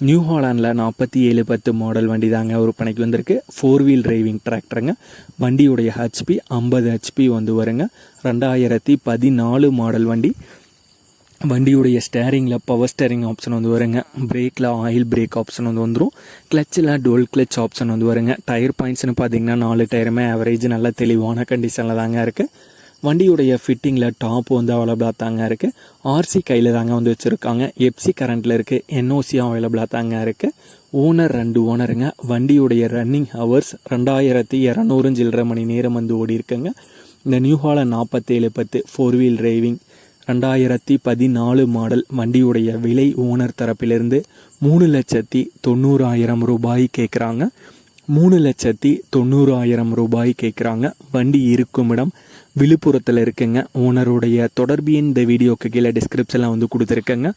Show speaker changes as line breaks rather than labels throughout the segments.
New ஹாலாண்டில் நாற்பத்தி ஏழு பத்து மாடல் வண்டி தாங்க விற்பனைக்கு வந்திருக்கு. ஃபோர் வீல் டிரைவிங் டிராக்டருங்க வண்டியுடைய ஹெச்பி ஐம்பது ஹெச்பி வந்து வருங்க. ரெண்டாயிரத்தி பதினாலு மாடல் வண்டி. வண்டியுடைய ஸ்டேரிங்கில் பவர் ஸ்டேரிங் ஆப்ஷன் வந்து வருங்க. பிரேக்கில் ஆயில் பிரேக் ஆப்ஷன் வந்து வந்துடும் கிளச்சில் டுவெல் கிளச் ஆப்ஷன் வந்து வருங்க. டயர் பாயிண்ட்ஸ்னு பார்த்தீங்கன்னா நாலு டயருமே ஆவரேஜ் நல்ல தெளிவான கண்டிஷனில் தாங்க இருக்குது வண்டியுடைய ஃபிட்டிங்கில் டாப் வந்து அவைலபிளாக தாங்க இருக்குது ஆர்சி கையில் தாங்க வந்து வச்சுருக்காங்க. எப்சி கரண்ட்டில் இருக்குது என்ஓசியும் அவைலபிளாக தாங்க இருக்குது ஓனர் ரெண்டு ஓனருங்க வண்டியுடைய ரன்னிங் ஹவர்ஸ் ரெண்டாயிரத்தி இரநூறு சில்லரை மணி நேரம் வந்து ஓடி இருக்குங்க. இந்த நியூ ஹாலண்ட் நாற்பத்தேழு பத்து ஃபோர் வீல் டிரைவிங் ரெண்டாயிரத்தி பதினாலு மாடல் வண்டியுடைய விலை ஓனர் தரப்பிலிருந்து மூணு லட்சத்தி தொண்ணூறாயிரம் ரூபாய் கேட்குறாங்க மூணு லட்சத்தி தொண்ணூறாயிரம் ரூபாய் கேட்குறாங்க. வண்டி இருக்கும் இடம். விழுப்புரத்தில் இருக்குங்க. ஓனருடைய தொடர்பு இந்த வீடியோக்கு கீழே டிஸ்கிரிப்ஷனில் வந்து கொடுத்துருக்கேங்க.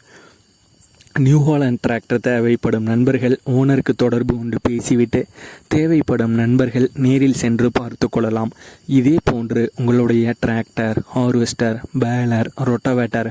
நியூ ஹாலண்ட் டிராக்டர் தேவைப்படும் நண்பர்கள் ஓனருக்கு தொடர்பு கொண்டு பேசிவிட்டு தேவைப்படும் நண்பர்கள் நேரில் சென்று பார்த்து கொள்ளலாம். இதே போன்று உங்களுடைய டிராக்டர் ஹார்வெஸ்டர் பேலர் ரொட்டவேட்டர்